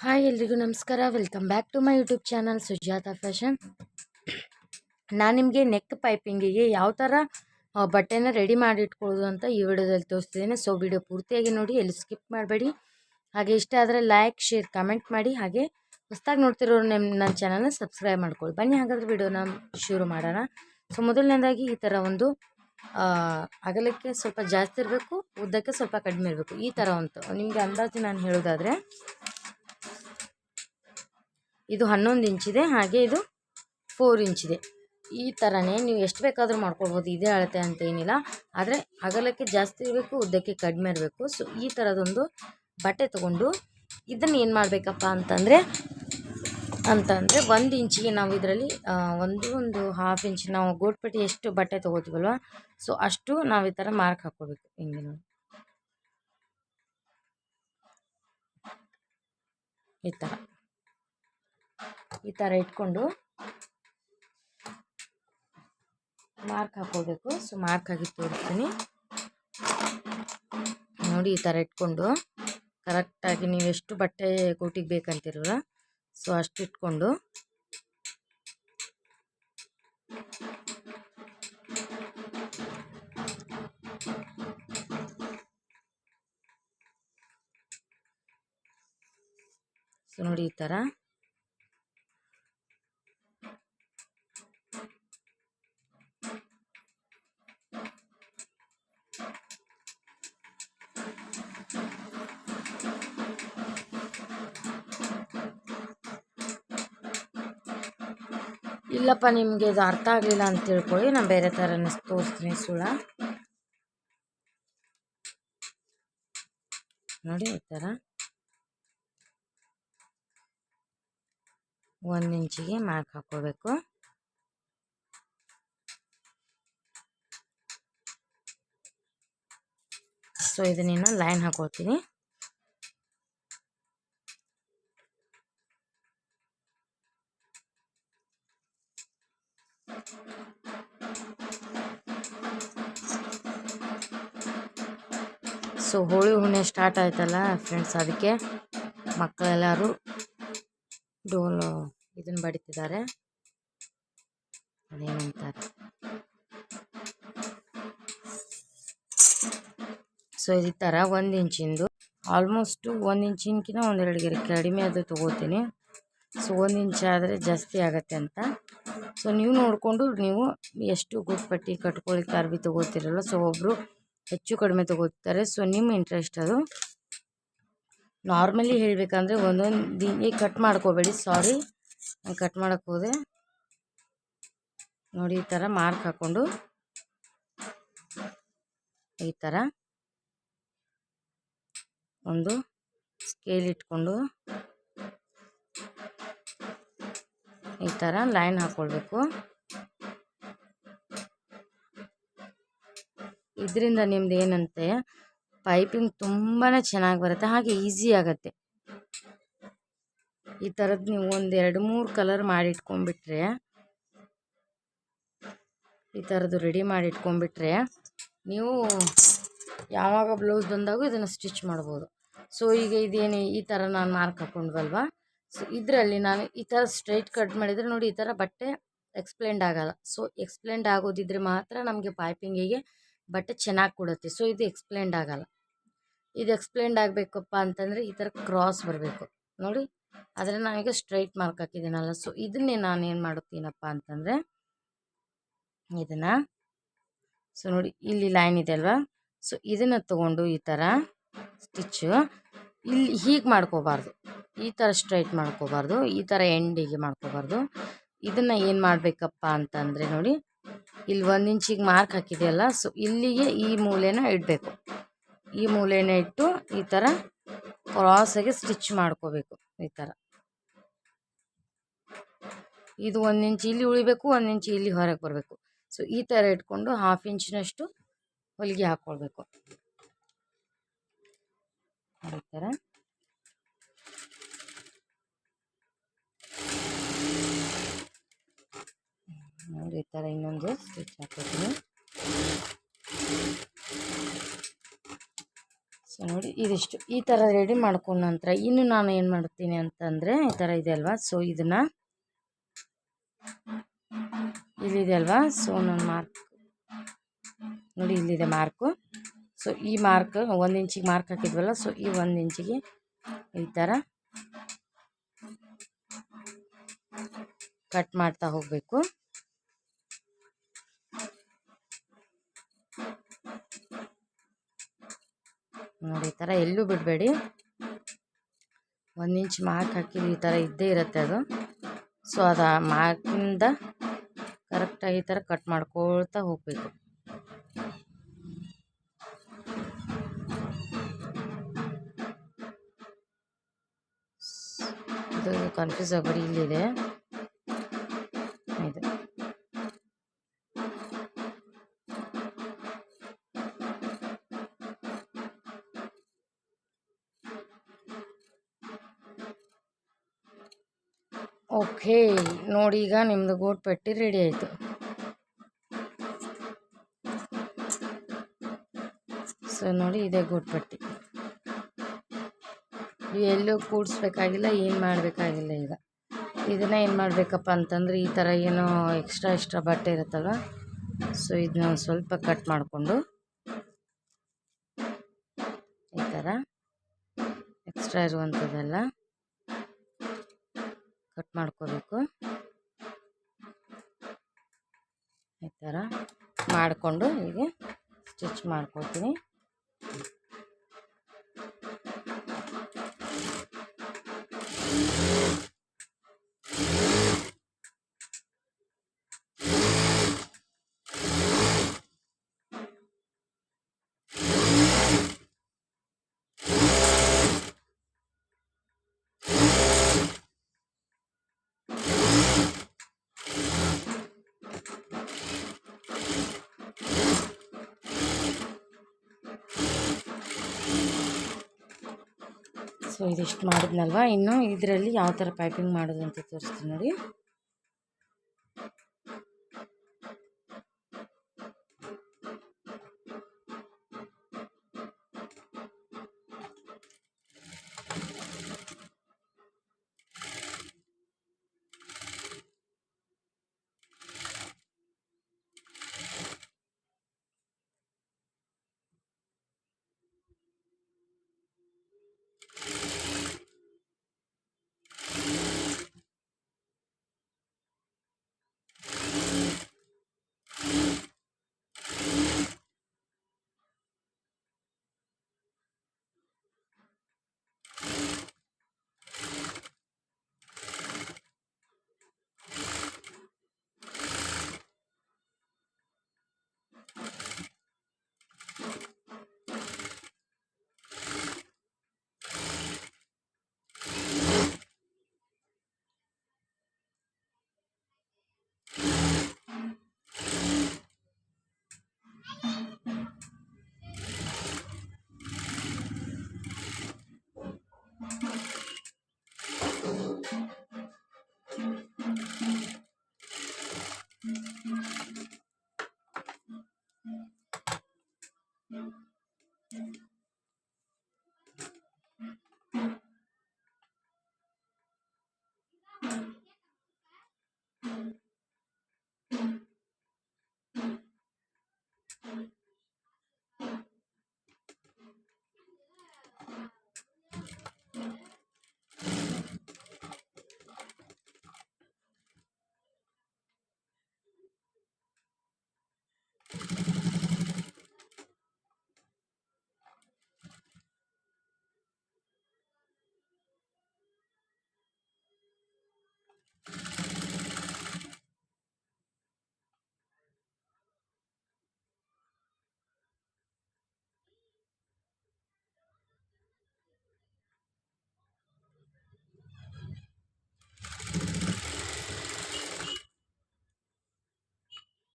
Hi ಎಲ್ರಿಗೂ ನಮಸ್ಕಾರ. Welcome back to my YouTube channel Sujatha fashion ನಾನು ನಿಮಗೆ ನೆಕ್ ಪೈಪಿಂಗಿಗೆ ಯಾವ ಥರ ಬಟ್ಟೆನ ರೆಡಿ ಮಾಡಿ ಇಟ್ಕೊಳ್ಳೋದು ಅಂತ ಈ ವಿಡಿಯೋದಲ್ಲಿ ತೋರಿಸ್ತಿದ್ದೀನಿ. ಸೊ ವಿಡಿಯೋ ಪೂರ್ತಿಯಾಗಿ ನೋಡಿ, ಎಲ್ಲಿ ಸ್ಕಿಪ್ ಮಾಡಬೇಡಿ. ಹಾಗೆ ಇಷ್ಟ ಆದರೆ ಲೈಕ್ ಶೇರ್ ಕಮೆಂಟ್ ಮಾಡಿ. ಹಾಗೆ ಹೊಸ್ದಾಗಿ ನೋಡ್ತಿರೋರು ನಿಮ್ಮ ನನ್ನ ಚಾನಲ್ನ ಸಬ್ಸ್ಕ್ರೈಬ್ ಮಾಡ್ಕೊಳ್ಳಿ. ಬನ್ನಿ, ಹಾಗಾದರೆ ವಿಡಿಯೋನ ಶುರು ಮಾಡೋಣ. ಸೊ ಮೊದಲನೇದಾಗಿ ಈ ಥರ ಒಂದು ಅಗಲಕ್ಕೆ ಸ್ವಲ್ಪ ಜಾಸ್ತಿ ಇರಬೇಕು, ಉದ್ದಕ್ಕೆ ಸ್ವಲ್ಪ ಕಡಿಮೆ ಇರಬೇಕು. ಈ ಥರ ಒಂದು ನಿಮಗೆ ಅಂದಾಜು ನಾನು ಹೇಳೋದಾದರೆ ಇದು ಹನ್ನೊಂದು ಇಂಚಿದೆ ಹಾಗೆ ಇದು ಫೋರ್ ಇಂಚಿದೆ ಈ ಥರನೇ ನೀವು ಎಷ್ಟು ಬೇಕಾದರೂ ಮಾಡ್ಕೊಳ್ಬೋದು, ಇದೇ ಅಳತೆ ಅಂತ ಏನಿಲ್ಲ. ಆದರೆ ಅಗಲಕ್ಕೆ ಜಾಸ್ತಿ ಇರಬೇಕು, ಉದ್ದಕ್ಕೆ ಕಡಿಮೆ ಇರಬೇಕು. ಸೊ ಈ ಥರದೊಂದು ಬಟ್ಟೆ ತೊಗೊಂಡು ಇದನ್ನು ಏನು ಮಾಡಬೇಕಪ್ಪ ಅಂತಂದರೆ ಅಂತಂದರೆ ಒಂದು ಇಂಚಿಗೆ ನಾವು ಇದರಲ್ಲಿ ಒಂದು ಒಂದು ಹಾಫ್ ಇಂಚ್ ನಾವು ಗೋಟ್ಪಟ್ಟಿ ಎಷ್ಟು ಬಟ್ಟೆ ತೊಗೋತೀವಲ್ವ ಸೊ ಅಷ್ಟು ನಾವು ಈ ಥರ ಮಾರ್ಕ್ ಹಾಕ್ಕೋಬೇಕು ಹಿಂಗೆ ನೋಡಿ. ಈ ಥರ ಈ ಥರ ಇಟ್ಕೊಂಡು ಮಾರ್ಕ್ ಹಾಕೋಬೇಕು. ಸೊ ಮಾರ್ಕ್ ಆಗಿ ತೋರಿಸ್ತೀನಿ. ನೋಡಿ, ಈ ಥರ ಇಟ್ಕೊಂಡು ಕರೆಕ್ಟಾಗಿ ನೀವು ಎಷ್ಟು ಬಟ್ಟೆ ಕೋಟಿಗೆ ಬೇಕಂತಿರಲ್ಲ ಸೊ ಅಷ್ಟು ಇಟ್ಕೊಂಡು ಸೊ ನೋಡಿ ಈ ಥರ ಇಲ್ಲಪ್ಪ, ನಿಮಗೆ ಇದು ಅರ್ಥ ಆಗಲಿಲ್ಲ ಅಂತ ತಿಳ್ಕೊಳ್ಳಿ. ನಾನು ಬೇರೆ ಥರನೇ ತೋರಿಸ್ತೀನಿ ಸುಳ ನೋಡಿ ಈ ಥರ ಒಂದು ಇಂಚಿಗೆ ಮಾರ್ಕ್ ಹಾಕೋಬೇಕು. ಸೊ ಇದನ್ನ ಲೈನ್ ಹಾಕೊಳ್ತೀನಿ. ಸೊ ಹೋಳಿ ಹುಣ್ಣಿಮೆ ಸ್ಟಾರ್ಟ್ ಆಯ್ತಲ್ಲ ಫ್ರೆಂಡ್ಸ್ ಅದಕ್ಕೆ ಮಕ್ಕಳೆಲ್ಲರೂ ಡೋಲು ಇದನ್ನ ಬಡಿತಿದ್ದಾರೆ. ಅದೇನಂತಾರೆ? ಸೊ ಈ ಥರ ಒಂದು ಇಂಚಿಂದು. ಆಲ್ಮೋಸ್ಟು ಒಂದು ಇಂಚಿನ್ಕಿಂತ ಒಂದೆರಡು ಗೆರೆ ಕಡಿಮೆ ಅದು ತೊಗೋತೀನಿ. ಸೊ ಒಂದು ಇಂಚ್ ಆದರೆ ಜಾಸ್ತಿ ಆಗತ್ತೆ ಅಂತ. ಸೊ ನೀವು ನೋಡಿಕೊಂಡು ನೀವು ಎಷ್ಟು ಗುಡ್ಪಟ್ಟಿ ಕಟ್ಕೊಳ್ಳಿಕ್ಕೆ ಅರ್ಬಿ ತೊಗೋತಿರಲ್ಲ ಸೊ ಒಬ್ಬರು ಹೆಚ್ಚು ಕಡಿಮೆ ತಗೋತಾರೆ. ಸೊ ನಿಮ್ಮ ಇಂಟ್ರೆಸ್ಟ್ ಅದು. ನಾರ್ಮಲಿ ಹೇಳಬೇಕಂದ್ರೆ ಒಂದೊಂದು ದಿನ ಕಟ್ ಮಾಡ್ಕೋಬೇಡಿ ಸಾರಿ ಕಟ್ ಮಾಡೋಕ್ಕೆ ಹೋದೆ. ನೋಡಿ, ಈ ಥರ ಮಾರ್ಕ್ ಹಾಕ್ಕೊಂಡು ಈ ಥರ ಒಂದು ಸ್ಕೇಲ್ ಇಟ್ಕೊಂಡು. ಈ ಥರ ಲೈನ್ ಹಾಕ್ಕೊಳ್ಬೇಕು ಇದರಿಂದ ನಿಮ್ದು ಏನಂತೆ ಪೈಪಿಂಗ್ ತುಂಬಾ ಚೆನ್ನಾಗಿ ಬರುತ್ತೆ, ಹಾಗೆ ಈಸಿ ಆಗುತ್ತೆ. ಈ ಥರದ್ದು ನೀವು ಒಂದು ಎರಡು ಮೂರು ಕಲರ್ ಮಾಡಿಟ್ಕೊಂಡ್ಬಿಟ್ರೆ, ಈ ಥರದ್ದು ರೆಡಿ ಮಾಡಿ ಇಟ್ಕೊಂಡ್ಬಿಟ್ರೆ ನೀವು ಯಾವಾಗ ಬ್ಲೌಸ್ ಬಂದಾಗೂ ಇದನ್ನು ಸ್ಟಿಚ್ ಮಾಡ್ಬೋದು. ಸೊ ಈಗ ಇದೇನು ಈ ಥರ ನಾನು ಮಾರ್ಕ್ ಹಾಕ್ಕೊಂಡ್ವಲ್ವಾ ಸೊ ಇದರಲ್ಲಿ ನಾನು ಈ ಥರ ಸ್ಟ್ರೈಟ್ ಕಟ್ ಮಾಡಿದರೆ ನೋಡಿ ಈ ಥರ ಬಟ್ಟೆ ಎಕ್ಸ್ಪ್ಲೇಂಡ್ ಆಗಲ್ಲ. ಸೊ ಎಕ್ಸ್ಪ್ಲೇಂಡ್ ಆಗೋದಿದ್ರೆ ಮಾತ್ರ ನಮಗೆ ಪೈಪಿಂಗಿಗೆ ಬಟ್ಟೆ ಚೆನ್ನಾಗಿ ಕೊಡುತ್ತೆ. ಸೊ ಇದು ಎಕ್ಸ್ಪ್ಲೇಂಡ್ ಆಗಲ್ಲ. ಇದು ಎಕ್ಸ್ಪ್ಲೇಂಡ್ ಆಗಬೇಕಪ್ಪ ಅಂತಂದರೆ ಈ ಥರ ಕ್ರಾಸ್ ಬರಬೇಕು. ನೋಡಿ ಆದರೆ ನಾನೀಗ ಸ್ಟ್ರೈಟ್ ಮಾರ್ಕ್ ಹಾಕಿದ್ದೀನಲ್ಲ. ಸೊ ಇದನ್ನೇ ನಾನು ಏನು ಮಾಡುತ್ತೀನಪ್ಪ ಅಂತಂದರೆ, ಇದನ್ನು ಸೊ ನೋಡಿ, ಇಲ್ಲಿ ಲೈನ್ ಇದೆ ಅಲ್ವಾ? ಸೊ ಇದನ್ನು ತಗೊಂಡು ಈ ಥರ ಸ್ಟಿಚ್ಚು ಇಲ್ಲಿ ಹೀಗೆ ಮಾಡ್ಕೋಬಾರ್ದು. ಈ ಥರ ಸ್ಟ್ರೈಟ್ ಮಾಡ್ಕೋಬಾರ್ದು. ಈ ಥರ ಎಂಡಿಗೆ ಮಾಡ್ಕೋಬಾರ್ದು. ಇದನ್ನು ಏನು ಮಾಡಬೇಕಪ್ಪ ಅಂತಂದರೆ ನೋಡಿ ಇಲ್ಲಿ ಒಂದು ಇಂಚಿಗೆ ಮಾರ್ಕ್ ಹಾಕಿದೆಯಲ್ಲ ಸೊ ಇಲ್ಲಿಗೆ ಈ ಮೂಲೆನ ಇಡಬೇಕು. ಈ ಮೂಲೆನ ಇಟ್ಟು ಈ ಥರ ಕ್ರಾಸಾಗಿ ಸ್ಟಿಚ್ ಮಾಡ್ಕೋಬೇಕು, ಈ ಥರ ಇದು ಒಂದು ಇಂಚು ಇಲ್ಲಿ ಉಳಿಬೇಕು, ಒಂದು ಇಂಚು ಇಲ್ಲಿ ಹೊರಗೆ ಬರಬೇಕು. ಸೊ ಈ ಥರ ಇಟ್ಕೊಂಡು ಹಾಫ್ ಇಂಚಿನಷ್ಟು ಹೊಲಿಗೆ ಹಾಕ್ಕೊಳ್ಬೇಕು ಈ ಥರ ಈ ಥರ ಇನ್ನೊಂದು ಸ್ಟಿಚ್ ಹಾಕಿದ್ದೀನಿ. ಸೊ ನೋಡಿ, ಇದಿಷ್ಟು. ಈ ಥರ ರೆಡಿ ಮಾಡ್ಕೊಂಡ ನಂತರ ಇನ್ನು ನಾನು ಏನು ಮಾಡ್ತೀನಿ ಅಂತಂದರೆ ಈ ಥರ ಇದೆ ಅಲ್ವಾ? ಸೊ ಇದನ್ನು ಇಲ್ಲಿದೆ ಅಲ್ವಾ? ಸೊ ನಾನು ಮಾರ್ಕ್ ನೋಡಿ ಇಲ್ಲಿದೆ ಮಾರ್ಕು. ಸೊ ಈ ಮಾರ್ಕ್, ಒಂದು ಇಂಚಿಗೆ ಮಾರ್ಕ್ ಹಾಕಿದ್ವಲ್ಲ, ಸೊ ಈ ಒಂದು ಇಂಚಿಗೆ ಈ ಥರ ಕಟ್ ಮಾಡ್ತಾ ಹೋಗಬೇಕು. ನೋಡಿ, ಈ ಥರ ಎಲ್ಲೂ ಬಿಡಬೇಡಿ. ಒಂದು ಇಂಚ್ ಮಾರ್ಕ್ ಹಾಕಿದ್ದು ಈ ಥರ ಇದ್ದೇ ಇರುತ್ತೆ ಅದು. ಸೊ ಅದು ಆ ಮಾರ್ಕಿಂದ ಕರೆಕ್ಟಾಗಿ ಈ ಥರ ಕಟ್ ಮಾಡ್ಕೊಳ್ತಾ ಹೋಗಬೇಕು. ಇದು ಕನ್ಫ್ಯೂಸ್ ಆಗಬೇಡಿ ಇಲ್ಲಿದೆ. ಇದು. ಓಕೆ, ನೋಡಿ ಈಗ ನಿಮ್ಮದು ಗೋಟ್ ಪಟ್ಟಿ ರೆಡಿ ಆಯಿತು. ಸೊ ನೋಡಿ ಇದೇ ಗೋಟ್ ಪಟ್ಟಿ. ಎಲ್ಲೂ ಕೂಡಿಸ್ಬೇಕಾಗಿಲ್ಲ, ಏನು ಮಾಡಬೇಕಾಗಿಲ್ಲ ಈಗ. ಇದನ್ನ ಏನು ಮಾಡಬೇಕಪ್ಪ ಅಂತಂದರೆ, ಈ ಥರ ಏನೋ ಎಕ್ಸ್ಟ್ರಾ ಎಕ್ಸ್ಟ್ರಾ ಬಟ್ಟೆ ಇರುತ್ತಲ್ಲ ಸೊ ಇದನ್ನ ಒಂದು ಸ್ವಲ್ಪ ಕಟ್ ಮಾಡಿಕೊಂಡು, ಈ ಥರ ಎಕ್ಸ್ಟ್ರಾ ಇರುವಂಥದ್ದೆಲ್ಲ ಕಟ್ ಮಾಡ್ಕೋಬೇಕು. ಈ ಥರ ಮಾಡಿಕೊಂಡು ಹೀಗೆ ಸ್ಟಿಚ್ ಮಾಡ್ಕೊತೀನಿ. ಸೊ ಇದಿಷ್ಟು ಮಾಡಿದ್ನಲ್ವ? ಇನ್ನು ಇದರಲ್ಲಿ ಯಾವ ಥರ ಪೈಪಿಂಗ್ ಮಾಡೋದು ಅಂತ ತೋರಿಸ್ತೀನಿ ನೋಡಿ.